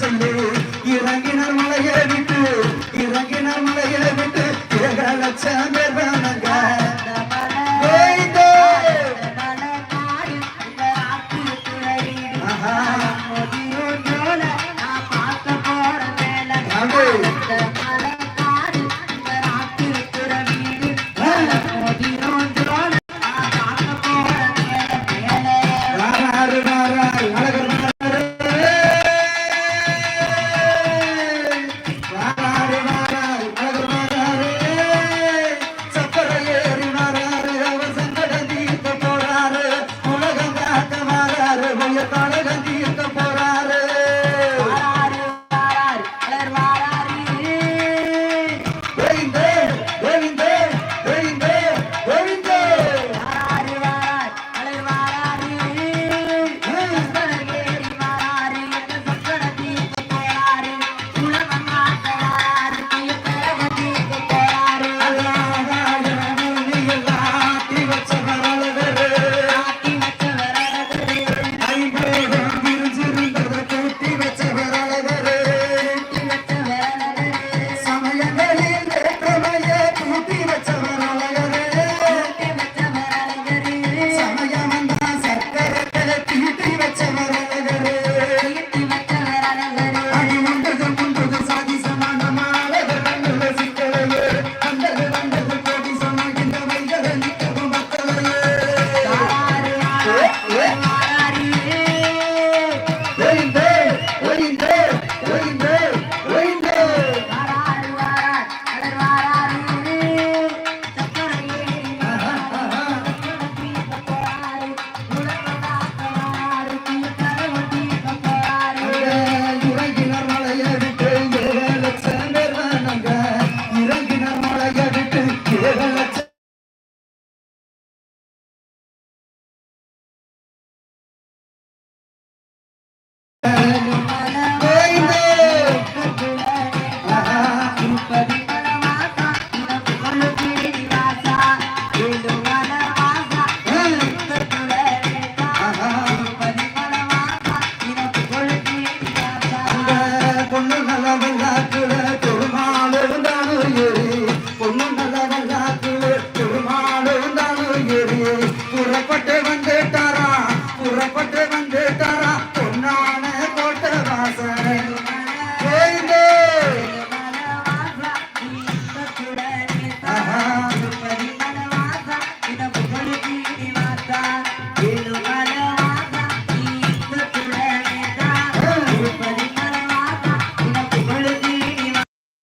சொல்லு இறங்கின மலையை விட்டு இறங்கின மலையை விட்டு ஏக லட்சம் பேர் ஆயத்தானே கஞ்சி fuerte.